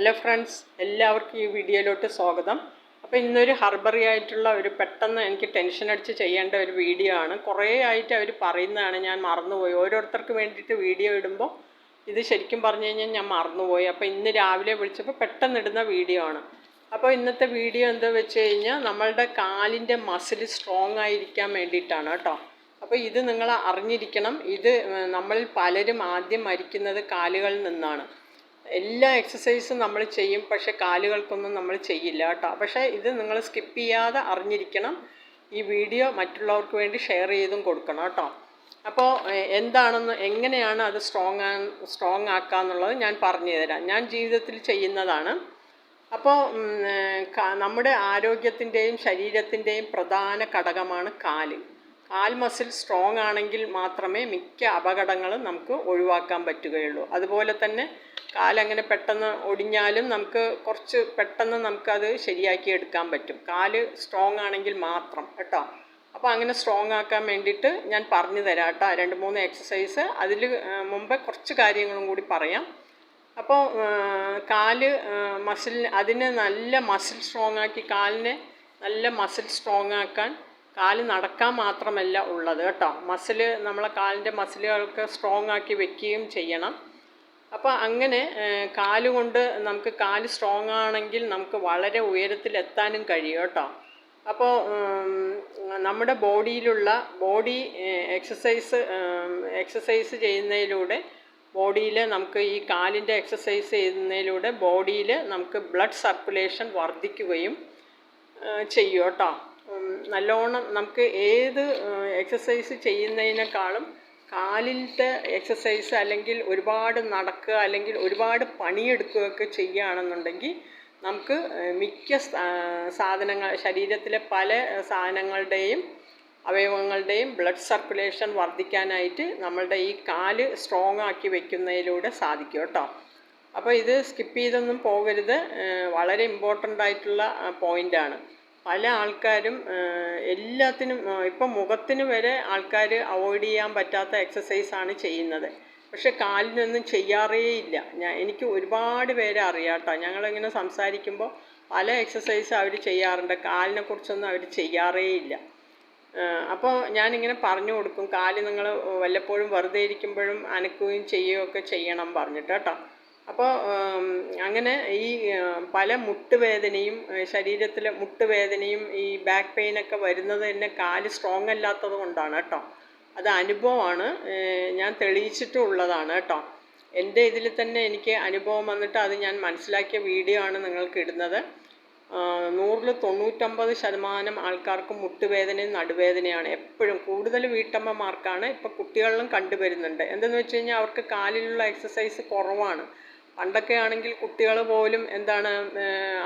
Hello friends എല്ലാവർക്കും ഈ വീഡിയോയിലോട്ട് സ്വാഗതം. അപ്പോൾ ഇന്നൊരു ഹർബറി ആയിട്ടുള്ള ഒരു പെട്ടെന്ന് എനിക്ക് ടെൻഷൻ അടിച്ച് ചെയ്യേണ്ട ഒരു വീഡിയോ ആണ്. കുറേ ആയിട്ട് അവർ പറയുന്നതാണ് ഞാൻ മറന്നുപോയി. ഓരോരുത്തർക്ക് വേണ്ടിയിട്ട് വീഡിയോ ഇടുമ്പോൾ ഇത് ശരിക്കും പറഞ്ഞു കഴിഞ്ഞാൽ ഞാൻ മറന്നുപോയി. അപ്പോൾ ഇന്ന് രാവിലെ വിളിച്ചപ്പോൾ പെട്ടെന്ന് ഇടുന്ന വീഡിയോ ആണ്. അപ്പോൾ ഇന്നത്തെ വീഡിയോ എന്താ വെച്ച് കഴിഞ്ഞാൽ നമ്മളുടെ കാലിന്റെ മസിൽ സ്ട്രോങ് ആയിരിക്കാൻ വേണ്ടിയിട്ടാണ് കേട്ടോ. അപ്പോൾ ഇത് നിങ്ങൾ അറിഞ്ഞിരിക്കണം. ഇത് നമ്മൾ പലരും ആദ്യം മരിക്കുന്നത് കാലുകളിൽ നിന്നാണ്. എല്ലാ എക്സസൈസും നമ്മൾ ചെയ്യും പക്ഷെ കാലുകൾക്കൊന്നും നമ്മൾ ചെയ്യില്ല കേട്ടോ. പക്ഷേ ഇത് നിങ്ങൾ സ്കിപ്പ് ചെയ്യാതെ അറിഞ്ഞിരിക്കണം. ഈ വീഡിയോ മറ്റുള്ളവർക്ക് വേണ്ടി ഷെയർ ചെയ്തും കൊടുക്കണം കേട്ടോ. അപ്പോൾ എന്താണെന്ന് എങ്ങനെയാണ് അത് സ്ട്രോങ് ആ സ്ട്രോങ് ആക്കുക എന്നുള്ളത് ഞാൻ പറഞ്ഞു തരാം. ഞാൻ ജീവിതത്തിൽ ചെയ്യുന്നതാണ്. അപ്പോൾ നമ്മുടെ ആരോഗ്യത്തിന്റെയും ശരീരത്തിന്റെയും പ്രധാന ഘടകമാണ് കാൽ. കാൽ മസിൽ സ്ട്രോങ് ആണെങ്കിൽ മാത്രമേ മിക്ക അപകടങ്ങളും നമുക്ക് ഒഴിവാക്കാൻ പറ്റുകയുള്ളൂ. അതുപോലെ തന്നെ കാലങ്ങനെ പെട്ടെന്ന് ഒടിഞ്ഞാലും നമുക്ക് കുറച്ച് പെട്ടെന്ന് നമുക്കത് ശരിയാക്കി എടുക്കാൻ പറ്റും. കാൽ സ്ട്രോങ് ആണെങ്കിൽ മാത്രം കേട്ടോ. അപ്പോൾ അങ്ങനെ സ്ട്രോങ് ആക്കാൻ വേണ്ടിയിട്ട് ഞാൻ പറഞ്ഞു തരാം കേട്ടോ. രണ്ട് മൂന്ന് എക്സസൈസ് അതിൽ മുമ്പ് കുറച്ച് കാര്യങ്ങളും കൂടി പറയാം. അപ്പോൾ കാൽ മസിൽ അതിനെ നല്ല മസിൽ സ്ട്രോങ് ആക്കി കാലിനെ നല്ല മസിൽ സ്ട്രോങ് ആക്കാൻ കാൽ നടക്കാൻ മാത്രമല്ല ഉള്ളത് കേട്ടോ. മസിൽ നമ്മളെ കാലിന്റെ മസിലുകൾക്ക് സ്ട്രോങ് ആക്കി വെക്കുകയും ചെയ്യണം. അപ്പോൾ അങ്ങനെ കാലുകൊണ്ട് നമുക്ക് കാൽ സ്ട്രോങ് ആണെങ്കിൽ നമുക്ക് വളരെ ഉയരത്തിലെത്താനും കഴിയും കേട്ടോ. അപ്പോൾ നമ്മുടെ ബോഡിയിലുള്ള ബോഡി എക്സസൈസ് എക്സസൈസ് ചെയ്യുന്നതിലൂടെ ബോഡിയിൽ നമുക്ക് ഈ കാലിന്റെ എക്സസൈസ് ചെയ്യുന്നതിലൂടെ ബോഡിയിൽ നമുക്ക് ബ്ലഡ് സർക്കുലേഷൻ വർദ്ധിക്കുകയും ചെയ്യും കേട്ടോ. നല്ലോണം നമുക്ക് ഏത് എക്സസൈസ് ചെയ്യുന്നതിനേക്കാളും കാലിലത്തെ എക്സസൈസ് അല്ലെങ്കിൽ ഒരുപാട് നടക്കുക അല്ലെങ്കിൽ ഒരുപാട് പണിയെടുക്കുകയൊക്കെ ചെയ്യുകയാണെന്നുണ്ടെങ്കിൽ നമുക്ക് മിക്ക സാധനങ്ങൾ ശരീരത്തിലെ പല സാധനങ്ങളുടെയും അവയവങ്ങളുടെയും ബ്ലഡ് സർക്കുലേഷൻ വർദ്ധിക്കാനായിട്ട് നമ്മളുടെ ഈ കാൽ സ്ട്രോങ് ആക്കി വെക്കുന്നതിലൂടെ സാധിക്കും കേട്ടോ. അപ്പോൾ ഇത് സ്കിപ്പ് ചെയ്തൊന്നും പോകരുത്. വളരെ ഇമ്പോർട്ടന്റ് ആയിട്ടുള്ള പോയിന്റാണ് പല ആൾക്കാരും എല്ലാത്തിനും ഇപ്പം മുഖത്തിന് വരെ ആൾക്കാർ അവോയ്ഡ് ചെയ്യാൻ പറ്റാത്ത എക്സസൈസാണ് ചെയ്യുന്നത്. പക്ഷെ കാലിനൊന്നും ചെയ്യാറേ ഇല്ല. ഞാൻ എനിക്ക് ഒരുപാട് പേരെ അറിയാം കേട്ടോ ഞങ്ങളിങ്ങനെ സംസാരിക്കുമ്പോൾ പല എക്സസൈസ് അവർ ചെയ്യാറുണ്ട്. കാലിനെ കുറിച്ചൊന്നും അവർ ചെയ്യാറേ ഇല്ല. അപ്പോൾ ഞാനിങ്ങനെ പറഞ്ഞു കൊടുക്കും. കാൽ നിങ്ങൾ വല്ലപ്പോഴും വെറുതെ ഇരിക്കുമ്പോഴും അനക്കുകയും ചെയ്യുകയൊക്കെ ചെയ്യണം പറഞ്ഞിട്ട് കേട്ടോ. അപ്പോൾ അങ്ങനെ ഈ പല മുട്ടുവേദനയും ശരീരത്തിലെ മുട്ടുവേദനയും ഈ ബാക്ക് പെയിനൊക്കെ വരുന്നത് തന്നെ കാൽ സ്ട്രോങ് അല്ലാത്തത് കൊണ്ടാണ് കേട്ടോ. അത് അനുഭവമാണ് ഞാൻ തെളിയിച്ചിട്ടും ഉള്ളതാണ് കേട്ടോ. എന്റെ ഇതിൽ തന്നെ എനിക്ക് അനുഭവം വന്നിട്ട് അത് ഞാൻ മനസ്സിലാക്കിയ വീഡിയോ ആണ് നിങ്ങൾക്ക് ഇടുന്നത്. നൂറിൽ തൊണ്ണൂറ്റൊമ്പത് ശതമാനം ആൾക്കാർക്കും മുട്ടുവേദനയും നടുവേദനയാണ് എപ്പോഴും. കൂടുതൽ വീട്ടമ്മമാർക്കാണ് ഇപ്പോൾ കുട്ടികളിലും കണ്ടുവരുന്നുണ്ട്. എന്തെന്ന് വെച്ച് കഴിഞ്ഞാൽ അവർക്ക് കാലിലുള്ള എക്സസൈസ് കുറവാണ്. പണ്ടൊക്കെ ആണെങ്കിൽ കുട്ടികൾ പോലും എന്താണ്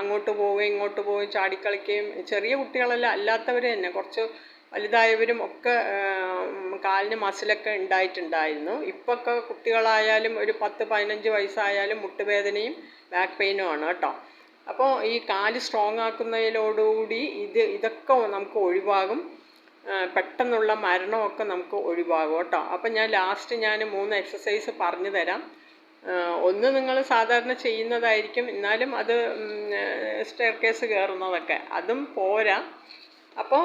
അങ്ങോട്ട് പോവുകയും ഇങ്ങോട്ട് പോവുകയും ചാടിക്കളിക്കുകയും ചെറിയ കുട്ടികളല്ല അല്ലാത്തവർ തന്നെ. കുറച്ച് വലുതായവരും ഒക്കെ കാലിന് മസിലൊക്കെ ഉണ്ടായിട്ടുണ്ടായിരുന്നു. ഇപ്പൊക്കെ കുട്ടികളായാലും ഒരു പത്ത് പതിനഞ്ച് വയസ്സായാലും മുട്ടുവേദനയും ബാക്ക് പെയിനും ആണ് കേട്ടോ. അപ്പോൾ ഈ കാൽ സ്ട്രോങ് ആക്കുന്നതിലോടുകൂടി ഇത് ഇതൊക്കെ നമുക്ക് ഒഴിവാകും. പെട്ടെന്നുള്ള മരണമൊക്കെ നമുക്ക് ഒഴിവാകും കേട്ടോ. അപ്പം ഞാൻ ലാസ്റ്റ് ഞാൻ മൂന്ന് എക്സസൈസ് പറഞ്ഞു തരാം ഒന്ന് നിങ്ങൾ സാധാരണ ചെയ്യുന്നതായിരിക്കും. എന്നാലും അത് സ്റ്റെയർ കേസ് കയറുന്നതൊക്കെ അതും പോരാ. അപ്പോൾ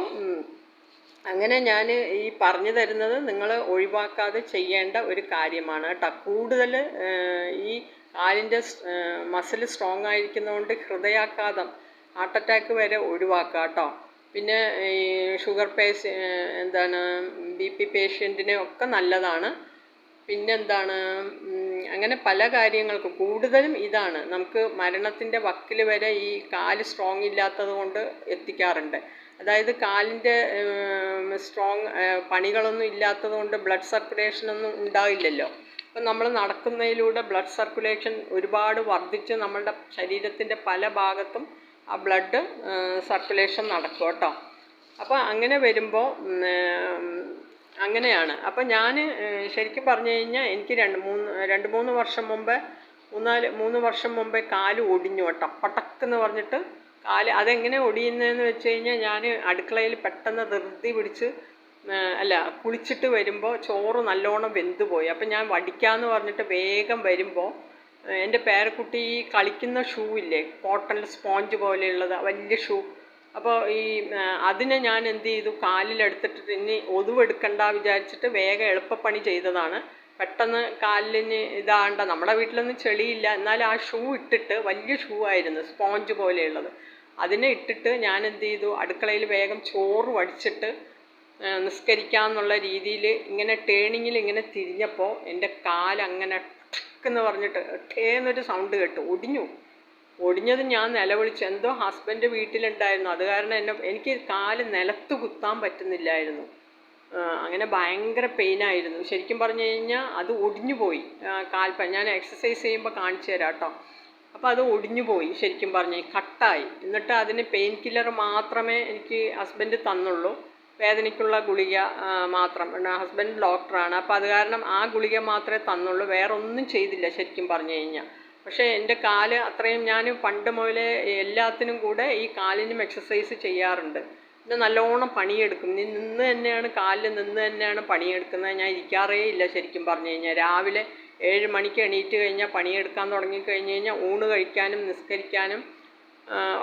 അങ്ങനെ ഞാൻ ഈ പറഞ്ഞു തരുന്നത് നിങ്ങൾ ഒഴിവാക്കാതെ ചെയ്യേണ്ട ഒരു കാര്യമാണ് കേട്ടോ. കൂടുതൽ ഈ കാലിന്റെ മസിൽ സ്ട്രോങ് ആയിരിക്കുന്നതുകൊണ്ട് ഹൃദയാഘാതം ഹാർട്ട് അറ്റാക്ക് വരെ ഒഴിവാക്കുക കേട്ടോ. പിന്നെ ഈ ഷുഗർ പേസ് എന്താണ് ബി പി പേഷ്യന്റിന് ഒക്കെ നല്ലതാണ്. പിന്നെന്താണ് ഉം, അങ്ങനെ പല കാര്യങ്ങൾക്കും കൂടുതലും ഇതാണ്. നമുക്ക് മരണത്തിന്റെ വക്കിൽ വരെ ഈ കാൽ സ്ട്രോങ് ഇല്ലാത്തത് കൊണ്ട് എത്തിക്കാറുണ്ട്. അതായത് കാലിന്റെ സ്ട്രോങ് പണികളൊന്നും ഇല്ലാത്തത് കൊണ്ട് ബ്ലഡ് സർക്കുലേഷനൊന്നും ഉണ്ടാവില്ലല്ലോ. അപ്പം നമ്മൾ നടക്കുന്നതിലൂടെ ബ്ലഡ് സർക്കുലേഷൻ ഒരുപാട് വർദ്ധിച്ച് നമ്മളുടെ ശരീരത്തിന്റെ പല ഭാഗത്തും ആ ബ്ലഡ് സർക്കുലേഷൻ നടക്കും കേട്ടോ. അപ്പോൾ അങ്ങനെ വരുമ്പോൾ അങ്ങനെയാണ്. അപ്പം ഞാൻ ശരിക്കും പറഞ്ഞു കഴിഞ്ഞാൽ എനിക്ക് രണ്ട് മൂന്ന് രണ്ട് മൂന്ന് വർഷം മുമ്പേ മൂന്നാൽ മൂന്ന് വർഷം മുമ്പേ കാൽ ഒടിഞ്ഞു കേട്ടോ. പടക്കെന്ന് പറഞ്ഞിട്ട് കാൽ അതെങ്ങനെ ഒടിയുന്നതെന്ന് വെച്ച് കഴിഞ്ഞാൽ ഞാൻ അടുക്കളയിൽ പെട്ടെന്ന് ധൃതി പിടിച്ച് അല്ല കുളിച്ചിട്ട് വരുമ്പോൾ ചോറ് നല്ലോണം വെന്ത് പോയി അപ്പം ഞാൻ വടിക്കാമെന്ന് പറഞ്ഞിട്ട് വേഗം വരുമ്പോൾ എന്റെ പേരക്കുട്ടി കളിക്കുന്ന ഷൂ ഇല്ലേ? കോട്ടൺ സ്പോഞ്ച് പോലെയുള്ളത് വലിയ ഷൂ. അപ്പോൾ ഈ അതിനെ ഞാൻ എന്ത് ചെയ്തു? കാലിലെടുത്തിട്ട് ഇനി ഒതുവെടുക്കണ്ട വിചാരിച്ചിട്ട് വേഗം എളുപ്പപ്പണി ചെയ്തതാണ്. പെട്ടെന്ന് കാലിന് ഇതാണ്ട. നമ്മുടെ വീട്ടിലൊന്നും ചെളിയില്ല. എന്നാൽ ആ ഷൂ ഇട്ടിട്ട് വലിയ ഷൂ ആയിരുന്നു സ്പോഞ്ച് പോലെയുള്ളത്. അതിനെ ഇട്ടിട്ട് ഞാൻ എന്ത് ചെയ്തു? അടുക്കളയിൽ വേഗം ചോറ് വടിച്ചിട്ട് നിസ്കരിക്കാമെന്നുള്ള രീതിയിൽ ഇങ്ങനെ ടേണിങ്ങിൽ ഇങ്ങനെ തിരിഞ്ഞപ്പോൾ എന്റെ കാലങ്ങനെ എന്ന് പറഞ്ഞിട്ട് ടേ എന്നൊരു സൗണ്ട് കേട്ടു. ഒടിഞ്ഞു. ഒടിഞ്ഞത് ഞാൻ നിലവിളിച്ചു എന്തോ ഹസ്ബൻഡ് വീട്ടിലുണ്ടായിരുന്നു. അത് കാരണം എന്നെ എനിക്ക് കാൽ നിലത്ത് കുത്താൻ പറ്റുന്നില്ലായിരുന്നു. അങ്ങനെ ഭയങ്കര പെയിനായിരുന്നു ശരിക്കും പറഞ്ഞു കഴിഞ്ഞാൽ അത് ഒടിഞ്ഞു പോയി. കാൽപ്പ ഞാൻ എക്സസൈസ് ചെയ്യുമ്പോൾ കാണിച്ചു തരാം കേട്ടോ. അപ്പോൾ അത് ഒടിഞ്ഞു പോയി ശരിക്കും പറഞ്ഞു. കട്ടായി. എന്നിട്ട് അതിന് പെയിൻ കില്ലർ മാത്രമേ എനിക്ക് ഹസ്ബൻഡ് തന്നുള്ളൂ. വേദനയ്ക്കുള്ള ഗുളിക മാത്രം. ഹസ്ബൻഡ് ഡോക്ടറാണ് അപ്പോൾ അത് കാരണം ആ ഗുളിക മാത്രമേ തന്നുള്ളൂ. വേറൊന്നും ചെയ്തില്ല ശരിക്കും പറഞ്ഞു കഴിഞ്ഞാൽ പക്ഷേ എന്റെ കാൽ അത്രയും ഞാൻ പണ്ട് മുതലേ എല്ലാത്തിനും കൂടെ ഈ കാലിനും എക്സസൈസ് ചെയ്യാറുണ്ട്. പിന്നെ നല്ലോണം പണിയെടുക്കും. നിന്ന് തന്നെയാണ് കാലിൽ നിന്ന് തന്നെയാണ് പണിയെടുക്കുന്നത്. ഞാൻ ഇരിക്കാറേ ഇല്ല ശരിക്കും പറഞ്ഞു കഴിഞ്ഞാൽ. രാവിലെ ഏഴ് മണിക്ക് എണീറ്റ് കഴിഞ്ഞാൽ പണിയെടുക്കാൻ തുടങ്ങി കഴിഞ്ഞ് കഴിഞ്ഞാൽ ഊണ് കഴിക്കാനും നിസ്കരിക്കാനും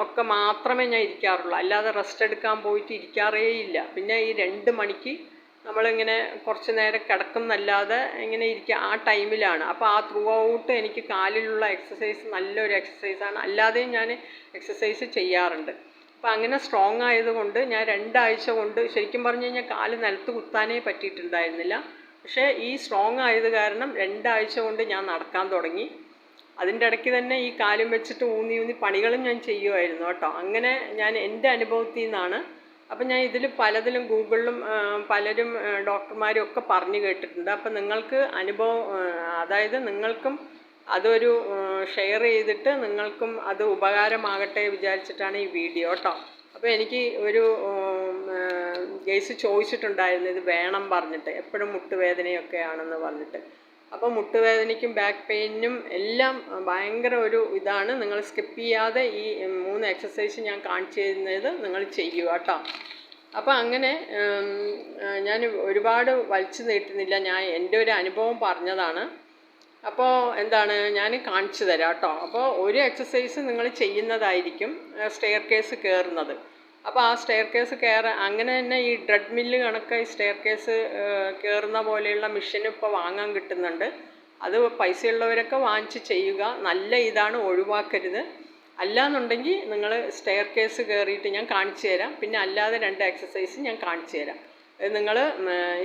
ഒക്കെ മാത്രമേ ഞാൻ ഇരിക്കാറുള്ളൂ. അല്ലാതെ റെസ്റ്റ് എടുക്കാൻ പോയിട്ട് ഇരിക്കാറേ ഇല്ല. പിന്നെ ഈ രണ്ട് മണിക്ക് നമ്മളിങ്ങനെ കുറച്ച് നേരം കിടക്കുന്നല്ലാതെ ഇങ്ങനെ ഇരിക്കുക ആ ടൈമിലാണ്. അപ്പോൾ ആ ത്രൂ ഔട്ട് എനിക്ക് കാലിലുള്ള എക്സസൈസ് നല്ലൊരു എക്സസൈസാണ് അല്ലാതെയും ഞാൻ എക്സസൈസ് ചെയ്യാറുണ്ട്. അപ്പം അങ്ങനെ സ്ട്രോങ് ആയതുകൊണ്ട് ഞാൻ രണ്ടാഴ്ച കൊണ്ട് ശരിക്കും പറഞ്ഞു കഴിഞ്ഞാൽ കാൽ നിലത്ത് കുത്താനേ പറ്റിയിട്ടുണ്ടായിരുന്നില്ല. പക്ഷേ ഈ സ്ട്രോങ് ആയത് കാരണം രണ്ടാഴ്ച കൊണ്ട് ഞാൻ നടക്കാൻ തുടങ്ങി. അതിന്റെ ഇടയ്ക്ക് തന്നെ ഈ കാലും വെച്ചിട്ട് ഊന്നി ഊന്നി പണികളും ഞാൻ ചെയ്യുമായിരുന്നു കേട്ടോ. അങ്ങനെ ഞാൻ എന്റെ അനുഭവത്തിൽ നിന്നാണ് അപ്പം ഞാൻ ഇതിൽ പലതിലും ഗൂഗിളിലും പലരും ഡോക്ടർമാരും ഒക്കെ പറഞ്ഞു കേട്ടിട്ടുണ്ട്. അപ്പം നിങ്ങൾക്ക് അനുഭവം അതായത് നിങ്ങൾക്കും അതൊരു ഷെയർ ചെയ്തിട്ട് നിങ്ങൾക്കും അത് ഉപകാരമാകട്ടെ വിചാരിച്ചിട്ടാണ് ഈ വീഡിയോ കേട്ടോ. അപ്പോൾ എനിക്ക് ഒരു ഗേസ് ചോദിച്ചിട്ടുണ്ടായിരുന്നു ഇത് വേണം പറഞ്ഞിട്ട് എപ്പോഴും മുട്ടുവേദനയൊക്കെ ആണെന്ന് പറഞ്ഞിട്ട്. അപ്പോൾ മുട്ടുവേദനയ്ക്കും ബാക്ക് പെയിനും എല്ലാം ഭയങ്കര ഒരു ഇതാണ്. നിങ്ങൾ സ്കിപ്പ് ചെയ്യാതെ ഈ മൂന്ന് എക്സസൈസ് ഞാൻ കാണിച്ചു തരുന്നത് നിങ്ങൾ ചെയ്യുക കേട്ടോ. അപ്പോൾ അങ്ങനെ ഞാൻ ഒരുപാട് വലിച്ചു നീട്ടുന്നില്ല. ഞാൻ എന്റെ ഒരു അനുഭവം പറഞ്ഞതാണ്. അപ്പോൾ എന്താണ്? ഞാൻ കാണിച്ചു തരാം കേട്ടോ. അപ്പോൾ ഒരു എക്സസൈസ് നിങ്ങൾ ചെയ്യുന്നതായിരിക്കും സ്റ്റെയർ കേസ് കയറുന്നത് അപ്പോൾ ആ സ്റ്റെയർ കേസ് കയറാൻ അങ്ങനെ തന്നെ ഈ ഡ്രെഡ് മില്ല് കണക്ക് ഈ സ്റ്റെയർ കേസ് കയറുന്ന പോലെയുള്ള മെഷീൻ ഇപ്പോൾ വാങ്ങാൻ കിട്ടുന്നുണ്ട്. അത് പൈസയുള്ളവരൊക്കെ വാങ്ങിച്ച് ചെയ്യുക. നല്ല ഇതാണ് ഒഴിവാക്കരുത്. അല്ലാന്നുണ്ടെങ്കിൽ നിങ്ങൾ സ്റ്റെയർ കേസ് കയറിയിട്ട് ഞാൻ കാണിച്ചു തരാം. പിന്നെ അല്ലാതെ രണ്ട് എക്സസൈസ് ഞാൻ കാണിച്ചു തരാം. നിങ്ങൾ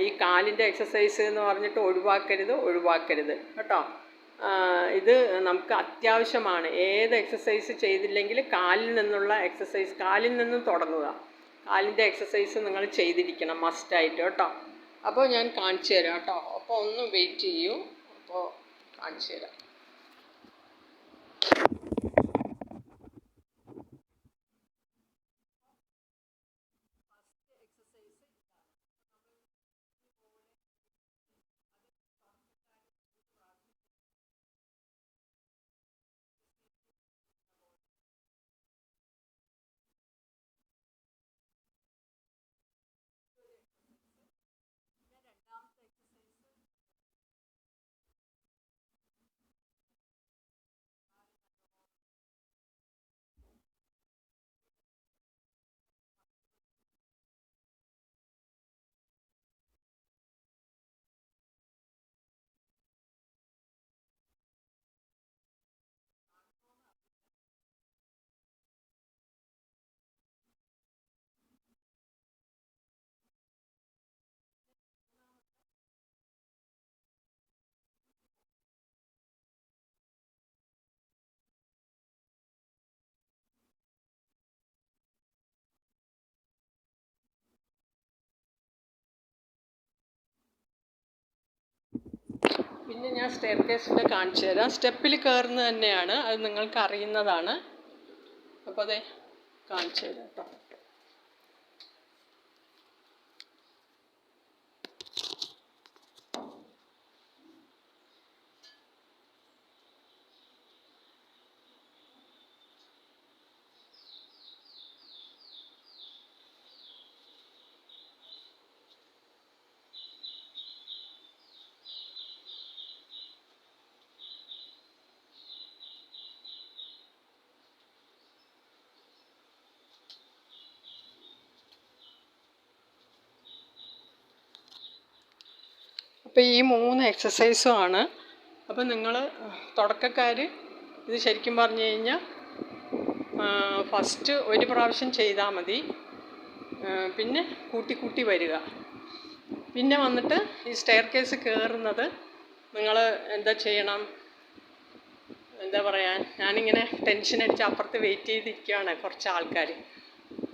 ഈ കാലിന്റെ എക്സസൈസ് എന്ന് പറഞ്ഞിട്ട് ഒഴിവാക്കരുത് ഒഴിവാക്കരുത്. കേട്ടോ? ഇത് നമുക്ക് അത്യാവശ്യമാണ്. ഏത് എക്സസൈസ് ചെയ്തില്ലെങ്കിൽ കാലിൽ നിന്നുള്ള എക്സസൈസ് കാലിൽ നിന്നും തുടങ്ങുക. കാലിന്റെ എക്സസൈസ് നിങ്ങൾ ചെയ്തിരിക്കണം മസ്റ്റായിട്ട് കേട്ടോ. അപ്പോൾ ഞാൻ കാണിച്ചു തരാം കേട്ടോ. അപ്പോൾ ഒന്ന് വെയിറ്റ് ചെയ്യൂ. അപ്പോൾ കാണിച്ചു തരാം. പിന്നെ ഞാൻ സ്റ്റെയർ കേസിന്റെ കാണിച്ചു തരാം. സ്റ്റെപ്പിൽ കയറുന്നത് തന്നെയാണ്. അത് നിങ്ങൾക്ക് അറിയുന്നതാണ് അപ്പോൾ അതെ കാണിച്ചു തരാം കേട്ടോ അപ്പോൾ ഈ മൂന്ന് എക്സസൈസും ആണ്. അപ്പോൾ നിങ്ങൾ തുടക്കക്കാർ ഇത് ശരിക്കും പറഞ്ഞു കഴിഞ്ഞാൽ ഫസ്റ്റ് ഒരു പ്രാവശ്യം ചെയ്താൽ മതി. പിന്നെ കൂട്ടി കൂട്ടി വരിക. പിന്നെ വന്നിട്ട് ഈ സ്റ്റെയർ കേസ് കയറുന്നത് നിങ്ങൾ എന്താ ചെയ്യണം? എന്താ പറയുക ഞാനിങ്ങനെ ടെൻഷൻ അടിച്ച് അപ്പുറത്ത് വെയിറ്റ് ചെയ്തിരിക്കുകയാണ് കുറച്ച് ആൾക്കാർ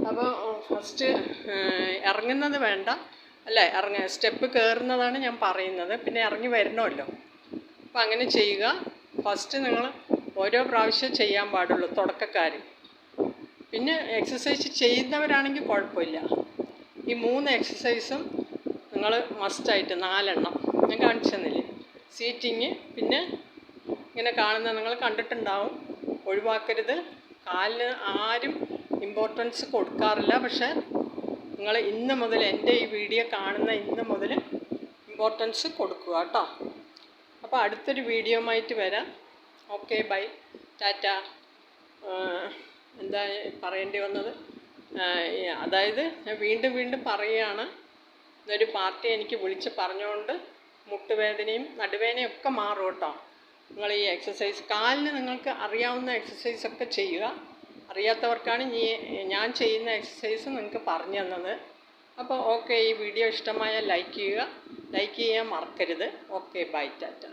അപ്പോൾ ഫസ്റ്റ് ഇറങ്ങുന്നത് വേണ്ട. അല്ല ഇറങ്ങ. സ്റ്റെപ്പ് കയറുന്നതാണ് ഞാൻ പറയുന്നത്. പിന്നെ ഇറങ്ങി വരണമല്ലോ അപ്പം അങ്ങനെ ചെയ്യുക. ഫസ്റ്റ് നിങ്ങൾ ഓരോ പ്രാവശ്യം ചെയ്യാൻ പാടുള്ളൂ തുടക്കക്കാർ പിന്നെ എക്സസൈസ് ചെയ്യുന്നവരാണെങ്കിൽ കുഴപ്പമില്ല. ഈ മൂന്ന് എക്സസൈസും നിങ്ങൾ മസ്റ്റായിട്ട് നാലെണ്ണം. ഞാൻ കാണിച്ചു തന്നില്ലേ? സീറ്റിങ് പിന്നെ ഇങ്ങനെ കാണുന്ന നിങ്ങൾ കണ്ടിട്ടുണ്ടാവും. ഒഴിവാക്കരുത്. കാലിന് ആരും ഇമ്പോർട്ടൻസ് കൊടുക്കാറില്ല. പക്ഷേ നിങ്ങൾ ഇന്ന് മുതൽ എന്റെ ഈ വീഡിയോ കാണുന്ന ഇന്ന് മുതൽ ഇമ്പോർട്ടൻസ് കൊടുക്കുക കേട്ടോ. അപ്പോൾ അടുത്തൊരു വീഡിയോയുമായിട്ട് വരാം. ഓക്കെ ബൈ ടാറ്റ എന്താ പറയേണ്ടി വന്നത്? അതായത് ഞാൻ വീണ്ടും വീണ്ടും പറയുകയാണ്. ഇന്നൊരു പാർട്ടി എനിക്ക് വിളിച്ച് പറഞ്ഞുകൊണ്ട് മുട്ടുവേദനയും നടുവേദനയും ഒക്കെ മാറും കേട്ടോ. നിങ്ങൾ ഈ എക്സസൈസ് കാലിന് നിങ്ങൾക്ക് അറിയാവുന്ന എക്സസൈസൊക്കെ ചെയ്യുക. അറിയാത്തവർക്കാണ് ഈ ഞാൻ ചെയ്യുന്ന എക്സസൈസ് നിങ്ങൾക്ക് പറഞ്ഞു തന്നത്. അപ്പോൾ ഓക്കെ ഈ വീഡിയോ ഇഷ്ടമായാൽ ലൈക്ക് ചെയ്യുക. ലൈക്ക് ചെയ്യാൻ മറക്കരുത്. Okay bye Tata